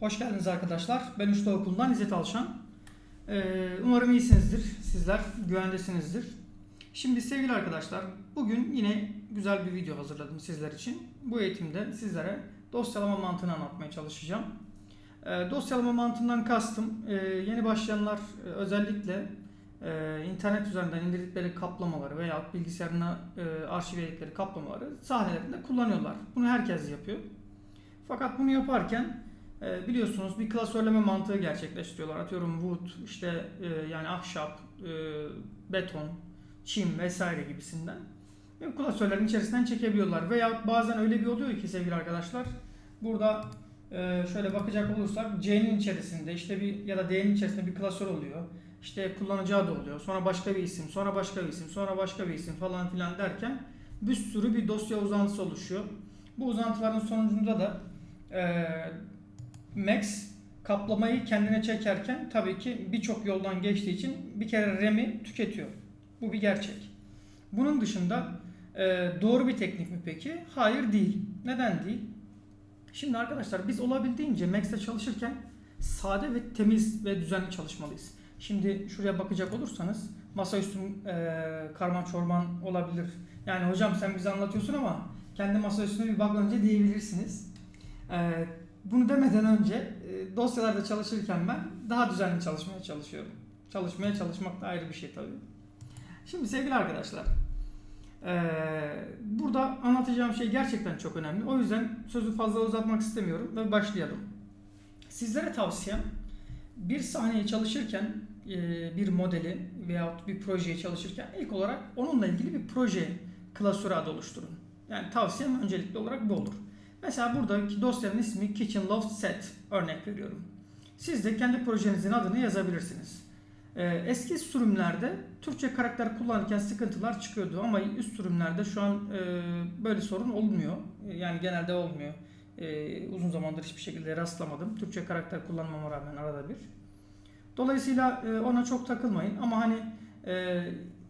Hoş geldiniz arkadaşlar. Ben Üçlü Okulundan İzzet Alşan. Ee, umarım iyisinizdir. Sizler güvendesinizdir. Şimdi sevgili arkadaşlar, bugün yine güzel bir video hazırladım sizler için. Bu eğitimde sizlere dosyalama mantığını anlatmaya çalışacağım. Ee, dosyalama mantığından kastım, e, yeni başlayanlar e, özellikle e, internet üzerinden indirdikleri kaplamaları veya bilgisayarına e, arşivledikleri kaplamaları sahnelerinde kullanıyorlar. Bunu herkes yapıyor. Fakat bunu yaparken e, biliyorsunuz bir klasörleme mantığı gerçekleştiriyorlar. Atıyorum wood, işte e, yani ahşap, e, beton, çim vesaire gibisinden. Ve klasörlerin içerisinden çekebiliyorlar. Veya bazen öyle bir oluyor ki sevgili arkadaşlar. Burada e, şöyle bakacak olursak C'nin içerisinde işte bir ya da D'nin içerisinde bir klasör oluyor. İşte kullanıcı adı oluyor. Sonra başka bir isim, sonra başka bir isim, sonra başka bir isim falan filan derken bir sürü bir dosya uzantısı oluşuyor. Bu uzantıların sonucunda da e, Max kaplamayı kendine çekerken tabii ki birçok yoldan geçtiği için bir kere RAM'i tüketiyor. Bu bir gerçek. Bunun dışında e, doğru bir teknik mi peki? Hayır değil. Neden değil? Şimdi arkadaşlar biz olabildiğince Max'te çalışırken sade ve temiz ve düzenli çalışmalıyız. Şimdi şuraya bakacak olursanız masaüstü e, karman çorman olabilir. Yani hocam sen bize anlatıyorsun ama kendi masaüstüne bir bak önce diyebilirsiniz. E, bunu demeden önce e, dosyalarda çalışırken ben daha düzenli çalışmaya çalışıyorum. Çalışmaya çalışmak da ayrı bir şey tabii. Şimdi sevgili arkadaşlar, e, burada anlatacağım şey gerçekten çok önemli. O yüzden sözü fazla uzatmak istemiyorum ve başlayalım. Sizlere tavsiyem bir sahneyi çalışırken e, bir modeli veyahut bir projeyi çalışırken ilk olarak onunla ilgili bir proje klasörü adı oluşturun. Yani tavsiyem öncelikli olarak bu olur. Mesela buradaki dosyanın ismi Kitchen Loft Set örnek veriyorum. Siz de kendi projenizin adını yazabilirsiniz. Ee, eski sürümlerde Türkçe karakter kullanırken sıkıntılar çıkıyordu ama üst sürümlerde şu an e, böyle sorun olmuyor. Yani genelde olmuyor. E, uzun zamandır hiçbir şekilde rastlamadım. Türkçe karakter kullanmama rağmen arada bir. Dolayısıyla e, ona çok takılmayın ama hani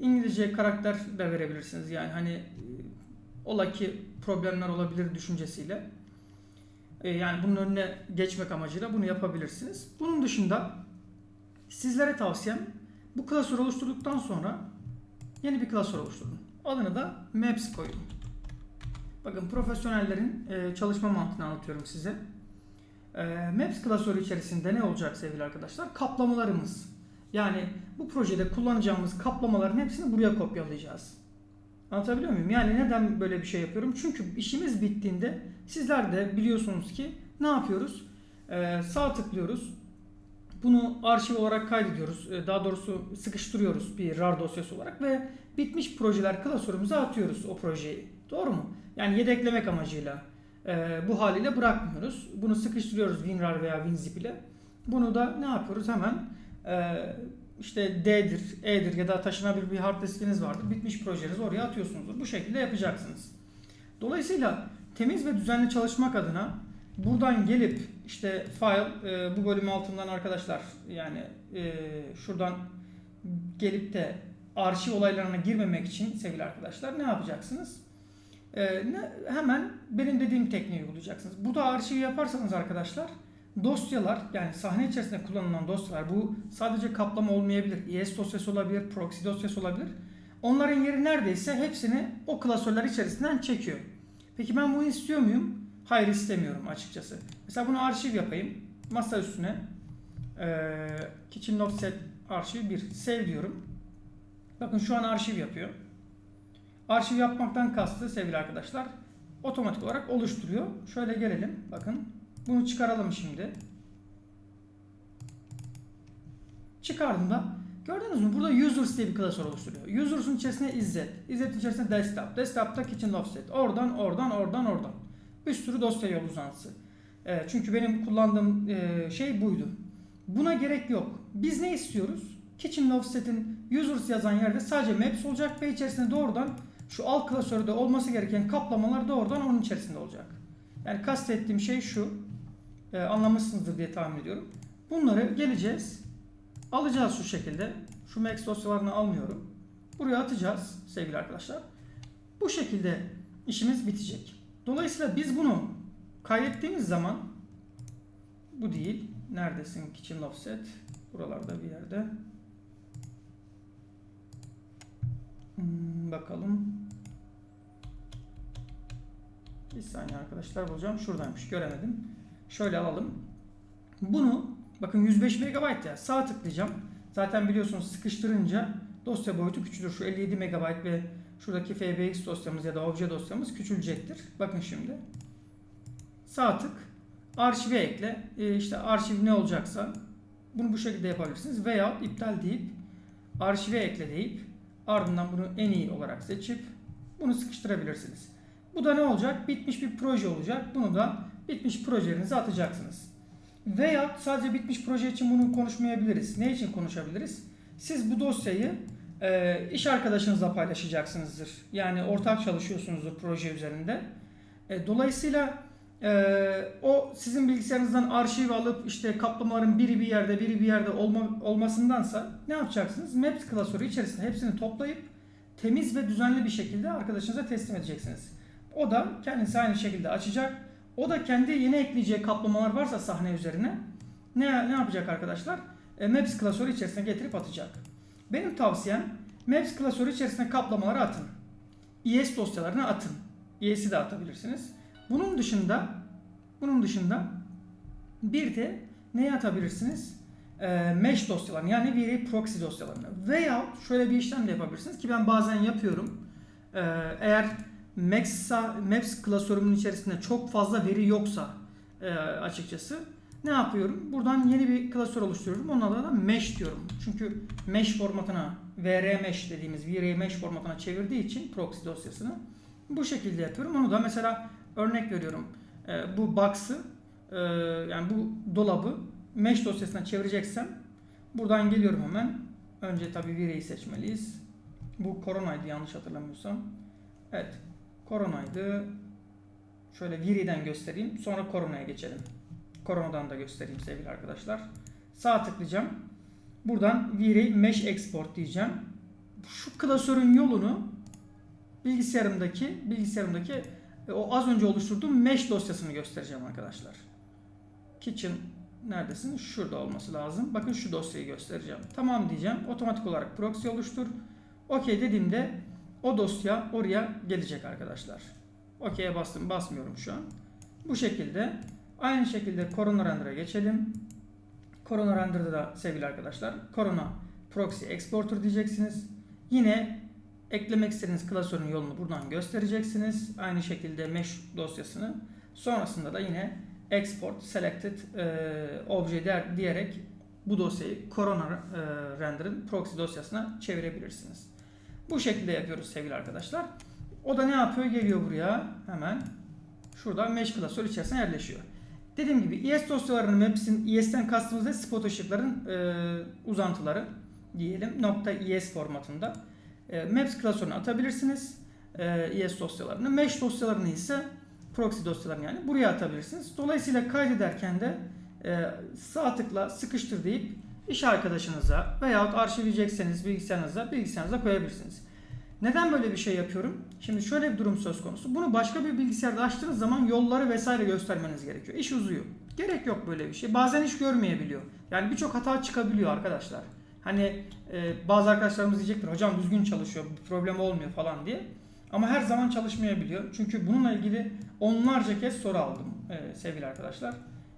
İngilizce karakter de verebilirsiniz. Yani hani ola ki problemler olabilir düşüncesiyle. E, yani bunun önüne geçmek amacıyla bunu yapabilirsiniz. Bunun dışında sizlere tavsiyem bu klasörü oluşturduktan sonra yeni bir klasör oluşturun. Adını da Maps koyun. Bakın profesyonellerin e, çalışma mantığını anlatıyorum size. E, Maps klasörü içerisinde ne olacak sevgili arkadaşlar? Kaplamalarımız. Yani bu projede kullanacağımız kaplamaların hepsini buraya kopyalayacağız. Anlatabiliyor muyum? Yani neden böyle bir şey yapıyorum? Çünkü işimiz bittiğinde sizler de biliyorsunuz ki ne yapıyoruz? Ee, sağ tıklıyoruz. Bunu arşiv olarak kaydediyoruz. Ee, daha doğrusu sıkıştırıyoruz bir RAR dosyası olarak ve bitmiş projeler klasörümüze atıyoruz o projeyi. Doğru mu? Yani yedeklemek amacıyla e, bu haliyle bırakmıyoruz. Bunu sıkıştırıyoruz WinRAR veya WinZip ile. Bunu da ne yapıyoruz? Hemen e, işte D'dir, E'dir ya da taşınabilir bir hard diskiniz vardır. Bitmiş projenizi oraya atıyorsunuzdur. Bu şekilde yapacaksınız. Dolayısıyla temiz ve düzenli çalışmak adına buradan gelip işte file e, bu bölüm altından arkadaşlar yani e, şuradan gelip de arşiv olaylarına girmemek için sevgili arkadaşlar ne yapacaksınız? E, ne, hemen benim dediğim tekniği uygulayacaksınız. Burada arşiv yaparsanız arkadaşlar dosyalar yani sahne içerisinde kullanılan dosyalar bu sadece kaplama olmayabilir. IS dosyası olabilir, proxy dosyası olabilir. Onların yeri neredeyse hepsini o klasörler içerisinden çekiyor. Peki ben bunu istiyor muyum? Hayır istemiyorum açıkçası. Mesela bunu arşiv yapayım. Masa üstüne e, Kitchen Offset arşiv 1 save diyorum. Bakın şu an arşiv yapıyor. Arşiv yapmaktan kastı sevgili arkadaşlar otomatik olarak oluşturuyor. Şöyle gelelim. Bakın bunu çıkaralım şimdi. Çıkardığımda gördünüz mü burada users diye bir klasör oluşturuyor. Users'ın içerisinde izzet. İzzet'in içerisinde desktop. Desktop'ta kitchen offset. Oradan oradan oradan oradan. Bir sürü dosya yol uzantısı. E, çünkü benim kullandığım e, şey buydu. Buna gerek yok. Biz ne istiyoruz? Kitchen offset'in users yazan yerde sadece maps olacak ve içerisinde doğrudan şu alt klasörde olması gereken kaplamalar doğrudan onun içerisinde olacak. Yani kastettiğim şey şu. E, anlamışsınızdır diye tahmin ediyorum. Bunları geleceğiz. Alacağız şu şekilde. Şu Max dosyalarını almıyorum. Buraya atacağız sevgili arkadaşlar. Bu şekilde işimiz bitecek. Dolayısıyla biz bunu kaydettiğimiz zaman Bu değil. Neredesin kitchen offset? Buralarda bir yerde. Hmm, bakalım. Bir saniye arkadaşlar bulacağım. Şuradaymış. Göremedim. Şöyle alalım. Bunu bakın 105 MB ya sağ tıklayacağım. Zaten biliyorsunuz sıkıştırınca dosya boyutu küçülür. Şu 57 MB ve şuradaki FBX dosyamız ya da obje dosyamız küçülecektir. Bakın şimdi. Sağ tık. Arşive ekle. E, işte arşiv ne olacaksa bunu bu şekilde yapabilirsiniz. Veya iptal deyip arşive ekle deyip ardından bunu en iyi olarak seçip bunu sıkıştırabilirsiniz. Bu da ne olacak? Bitmiş bir proje olacak. Bunu da bitmiş projelerinize atacaksınız. Veya sadece bitmiş proje için bunu konuşmayabiliriz. Ne için konuşabiliriz? Siz bu dosyayı e, iş arkadaşınızla paylaşacaksınızdır. Yani ortak çalışıyorsunuzdur proje üzerinde. E, dolayısıyla e, o sizin bilgisayarınızdan arşiv alıp işte kaplamaların biri bir yerde biri bir yerde olma, olmasındansa ne yapacaksınız? Maps klasörü içerisinde hepsini toplayıp temiz ve düzenli bir şekilde arkadaşınıza teslim edeceksiniz. O da kendisi aynı şekilde açacak. O da kendi yeni ekleyeceği kaplamalar varsa sahne üzerine ne, ne yapacak arkadaşlar? E, Maps klasörü içerisine getirip atacak. Benim tavsiyem Maps klasörü içerisine kaplamaları atın. ES dosyalarını atın. ES'i de atabilirsiniz. Bunun dışında bunun dışında bir de neye atabilirsiniz? E, mesh dosyalarını yani veri proxy dosyalarını. Veya şöyle bir işlem de yapabilirsiniz ki ben bazen yapıyorum. E, eğer Maps, Maps klasörümün içerisinde çok fazla veri yoksa e, açıkçası ne yapıyorum? Buradan yeni bir klasör oluşturuyorum. Onun adına da mesh diyorum. Çünkü mesh formatına VR mesh dediğimiz VR mesh formatına çevirdiği için proxy dosyasını bu şekilde yapıyorum. Onu da mesela örnek veriyorum. E, bu box'ı e, yani bu dolabı mesh dosyasına çevireceksem buradan geliyorum hemen. Önce tabii VR'yi seçmeliyiz. Bu koronaydı yanlış hatırlamıyorsam. Evet. Koronaydı. Şöyle Viri'den göstereyim. Sonra Korona'ya geçelim. Korona'dan da göstereyim sevgili arkadaşlar. Sağ tıklayacağım. Buradan Viri Mesh Export diyeceğim. Şu klasörün yolunu bilgisayarımdaki bilgisayarımdaki e, o az önce oluşturduğum mesh dosyasını göstereceğim arkadaşlar. Kitchen neredesin? Şurada olması lazım. Bakın şu dosyayı göstereceğim. Tamam diyeceğim. Otomatik olarak proxy oluştur. OK dediğimde o dosya oraya gelecek arkadaşlar. OK'ye bastım basmıyorum şu an. Bu şekilde aynı şekilde Corona Render'a geçelim. Corona Render'da da sevgili arkadaşlar Corona Proxy Exporter diyeceksiniz. Yine eklemek istediğiniz klasörün yolunu buradan göstereceksiniz. Aynı şekilde mesh dosyasını. Sonrasında da yine export selected e, obje diyerek bu dosyayı Corona e, Render'ın proxy dosyasına çevirebilirsiniz. Bu şekilde yapıyoruz sevgili arkadaşlar. O da ne yapıyor? Geliyor buraya hemen. Şurada mesh klasör içerisine yerleşiyor. Dediğim gibi ES dosyalarının hepsinin ES'ten kastımız da spot ışıkların e, uzantıları diyelim. Nokta ES formatında. E, Maps klasörüne atabilirsiniz. E, ES dosyalarını. Mesh dosyalarını ise proxy dosyalarını yani buraya atabilirsiniz. Dolayısıyla kaydederken de e, sağ tıkla sıkıştır deyip iş arkadaşınıza veyahut arşivleyecekseniz bilgisayarınıza bilgisayarınıza koyabilirsiniz. Neden böyle bir şey yapıyorum? Şimdi şöyle bir durum söz konusu. Bunu başka bir bilgisayarda açtığınız zaman yolları vesaire göstermeniz gerekiyor. İş uzuyor. Gerek yok böyle bir şey. Bazen iş görmeyebiliyor. Yani birçok hata çıkabiliyor arkadaşlar. Hani e, bazı arkadaşlarımız diyecektir hocam düzgün çalışıyor problem olmuyor falan diye. Ama her zaman çalışmayabiliyor. Çünkü bununla ilgili onlarca kez soru aldım e, sevgili arkadaşlar.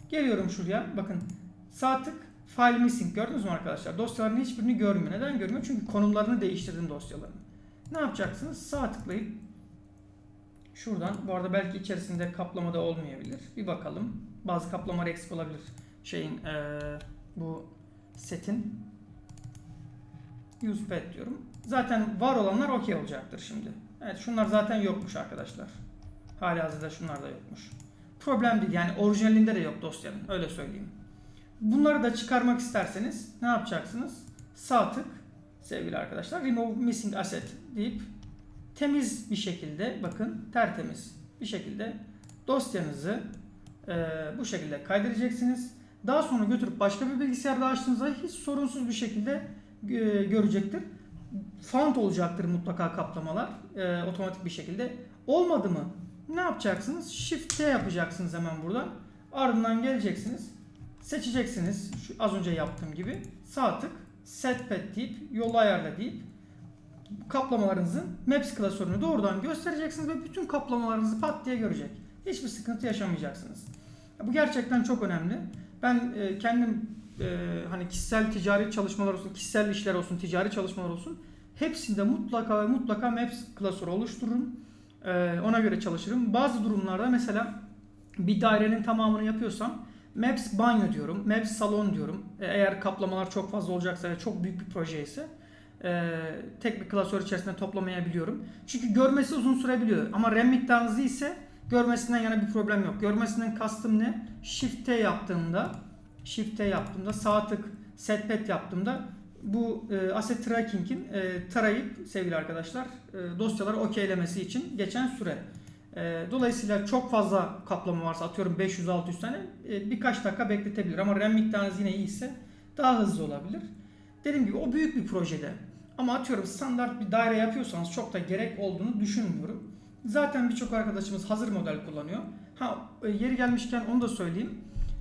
Geliyorum şuraya. Bakın sağ tık File missing gördünüz mü arkadaşlar? Dosyaların hiçbirini görmüyor. Neden görmüyor? Çünkü konumlarını değiştirdin dosyaların. Ne yapacaksınız? Sağ tıklayıp şuradan bu arada belki içerisinde kaplama da olmayabilir. Bir bakalım. Bazı kaplamalar eksik olabilir. Şeyin ee, bu setin use pad diyorum. Zaten var olanlar okey olacaktır şimdi. Evet şunlar zaten yokmuş arkadaşlar. Hali hazırda şunlar da yokmuş. Problem değil yani orijinalinde de yok dosyanın öyle söyleyeyim. Bunları da çıkarmak isterseniz ne yapacaksınız? Sağ tık sevgili arkadaşlar remove missing asset deyip temiz bir şekilde bakın tertemiz bir şekilde dosyanızı e, bu şekilde kaydedeceksiniz. Daha sonra götürüp başka bir bilgisayarda açtığınızda hiç sorunsuz bir şekilde e, görecektir. Found olacaktır mutlaka kaplamalar e, otomatik bir şekilde. Olmadı mı? Ne yapacaksınız? Shift T yapacaksınız hemen buradan. Ardından geleceksiniz Seçeceksiniz şu az önce yaptığım gibi. Sağ tık set pet deyip yolu ayarla deyip kaplamalarınızın Maps klasörünü doğrudan göstereceksiniz ve bütün kaplamalarınızı pat diye görecek. Hiçbir sıkıntı yaşamayacaksınız. Bu gerçekten çok önemli. Ben e, kendim e, hani kişisel ticari çalışmalar olsun, kişisel işler olsun, ticari çalışmalar olsun hepsinde mutlaka ve mutlaka Maps klasörü oluştururum. E, ona göre çalışırım. Bazı durumlarda mesela bir dairenin tamamını yapıyorsam Maps banyo diyorum, Maps salon diyorum. E, Eğer kaplamalar çok fazla olacaksa ve çok büyük bir proje ise e, tek bir klasör içerisinde toplamayabiliyorum. Çünkü görmesi uzun sürebiliyor. Ama RAM miktarınızı ise görmesinden yana bir problem yok. Görmesinden kastım ne? Shift T yaptığımda Shift T yaptığımda sağ tık set pet yaptığımda bu e, asset tracking'in e, tarayıp sevgili arkadaşlar e, dosyaları okeylemesi için geçen süre. E, dolayısıyla çok fazla kaplama varsa atıyorum 500-600 tane e, birkaç dakika bekletebilir ama RAM miktarınız yine iyiyse daha hızlı olabilir. Dediğim gibi o büyük bir projede ama atıyorum standart bir daire yapıyorsanız çok da gerek olduğunu düşünmüyorum. Zaten birçok arkadaşımız hazır model kullanıyor. Ha e, yeri gelmişken onu da söyleyeyim.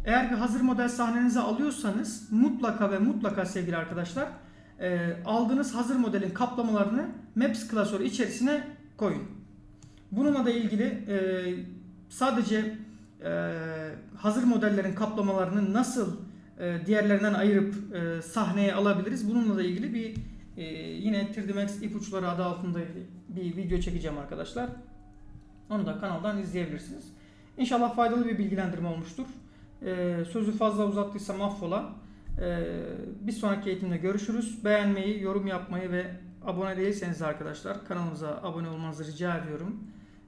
Eğer bir hazır model sahnenize alıyorsanız mutlaka ve mutlaka sevgili arkadaşlar e, aldığınız hazır modelin kaplamalarını Maps klasörü içerisine koyun. Bununla da ilgili e, sadece e, hazır modellerin kaplamalarını nasıl e, diğerlerinden ayırıp e, sahneye alabiliriz? Bununla da ilgili bir e, yine 3D Max ipuçları adı altında bir video çekeceğim arkadaşlar. Onu da kanaldan izleyebilirsiniz. İnşallah faydalı bir bilgilendirme olmuştur. E, sözü fazla uzattıysam affola. E, bir sonraki eğitimde görüşürüz. Beğenmeyi, yorum yapmayı ve abone değilseniz arkadaşlar kanalımıza abone olmanızı rica ediyorum.